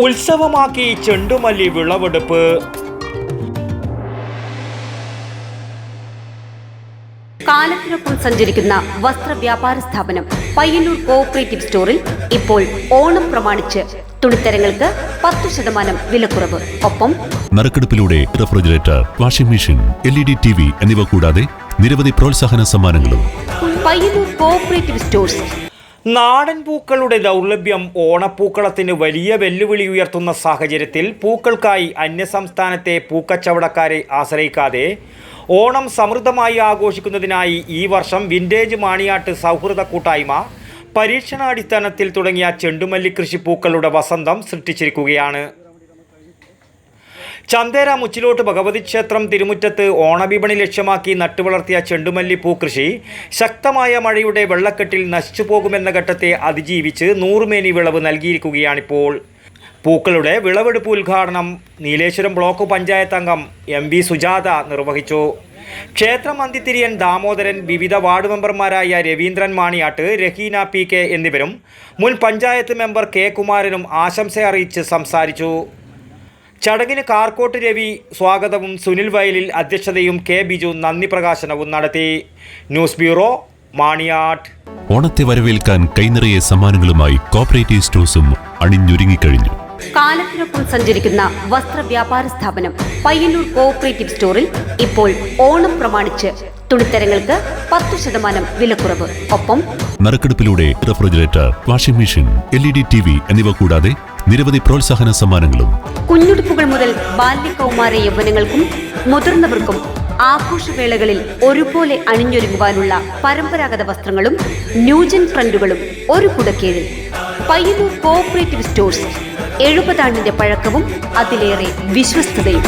ഉത്സവമാക്കി ചെണ്ടുമല്ലി വിളവെടുപ്പ്. കാലത്തിനൊപ്പം സഞ്ചരിക്കുന്ന വസ്ത്രവ്യാപാര സ്ഥാപനം പയ്യന്നൂർ കോഓപ്പറേറ്റീവ് സ്റ്റോറിൽ ഇപ്പോൾ ഓണം പ്രമാണിച്ച് തുണിത്തരങ്ങൾക്ക് പത്ത് ശതമാനം വിലക്കുറവ്. ഒപ്പം നറുക്കെടുപ്പിലൂടെ refrigerator washing machine L E D T V എന്നിവ കൂടാതെ നിരവധി പ്രോത്സാഹന സമ്മാനങ്ങളും. പയ്യന്നൂർ കോഓപ്പറേറ്റീവ് സ്റ്റോഴ്സ് നാടൻ പൂക്കളുടെ ദൗർലഭ്യം ഓണപ്പൂക്കളത്തിന് വലിയ വെല്ലുവിളി ഉയർത്തുന്ന സാഹചര്യത്തിൽ പൂക്കൾക്കായി അന്യസംസ്ഥാനത്തെ പൂക്കച്ചവടക്കാരെ ആശ്രയിക്കാതെ ഓണം സമൃദ്ധമായി ആഘോഷിക്കുന്നതിനായി ഈ വർഷം വിന്റേജ് മാണിയാട്ട് സൗഹൃദ കൂട്ടായ്മ പരീക്ഷണാടിസ്ഥാനത്തിൽ തുടങ്ങിയ ചെണ്ടുമല്ലി കൃഷിപ്പൂക്കളുടെ വസന്തം സൃഷ്ടിച്ചിരിക്കുകയാണ്. ചന്തേര മുച്ചിലോട്ട് ഭഗവതി ക്ഷേത്രം തിരുമുറ്റത്ത് ഓണവിപണി ലക്ഷ്യമാക്കി നട്ടുവളർത്തിയ ചെണ്ടുമല്ലി പൂക്കൃഷി ശക്തമായ മഴയുടെ വെള്ളക്കെട്ടിൽ നശിച്ചു പോകുമെന്ന ഘട്ടത്തെ അതിജീവിച്ച് നൂറുമേനി വിളവ് നൽകിയിരിക്കുകയാണിപ്പോൾ. പൂക്കളുടെ വിളവെടുപ്പ് ഉദ്ഘാടനം നീലേശ്വരം ബ്ലോക്ക് പഞ്ചായത്ത് അംഗം എം വി സുജാത നിർവഹിച്ചു. ക്ഷേത്രം അന്തിത്തിരിയൻ ദാമോദരൻ വിവിധ വാർഡ് മെമ്പർമാരായ രവീന്ദ്രൻ മാണിയാട്ട് രഹീന പി കെ എന്നിവരും മുൻ പഞ്ചായത്ത് മെമ്പർ കെ കുമാരനും ആശംസ അറിയിച്ച് സംസാരിച്ചു. ചടങ്ങിന് കാർക്കോട്ട് രവി സ്വാഗതവും സുനിൽ വയലിൽ അധ്യക്ഷതയും കെ ബിജു നന്ദി പ്രകാശനവും നടത്തി. News bureau Maniyat. ഓണത്തെ വരവേൽക്കാൻ കൈനിറയെ സമ്മാനങ്ങളുമായി കോപ്പറേറ്റീവ് സ്റ്റോഴ്സും അണിഞ്ഞൊരുങ്ങിക്കഴിഞ്ഞു. കാലത്തിനൊപ്പം സഞ്ചരിക്കുന്ന വസ്ത്ര വ്യാപാര സ്ഥാപനം പയ്യന്നൂർ കോഓപ്പറേറ്റീവ് സ്റ്റോറിൽ ഇപ്പോൾ ഓണം പ്രമാണിച്ച് തുണിത്തരങ്ങൾക്ക് പത്തു ശതമാനം വിലക്കുറവ്. ഒപ്പം നറുക്കെടുപ്പിലൂടെ refrigerator washing machine L E D T V എന്നിവ കൂടാതെ നിരവധി പ്രോത്സാഹന സമ്മാനങ്ങളും. കുഞ്ഞുടുപ്പുകൾ മുതൽ ബാല്യകൗമാര യൗവനങ്ങൾക്കും മുതിർന്നവർക്കും ആഘോഷവേളകളിൽ ഒരുപോലെ അണിഞ്ഞൊരുങ്ങുവാനുള്ള പരമ്പരാഗത വസ്ത്രങ്ങളും ന്യൂജൻ ഫ്രണ്ടുകളും ഒരു കുടക്കീഴിൽ. Payyanur cooperative stores. എഴുപതാണ്ടിന്റെ പഴക്കവും അതിലേറെ വിശ്വസ്തതയും.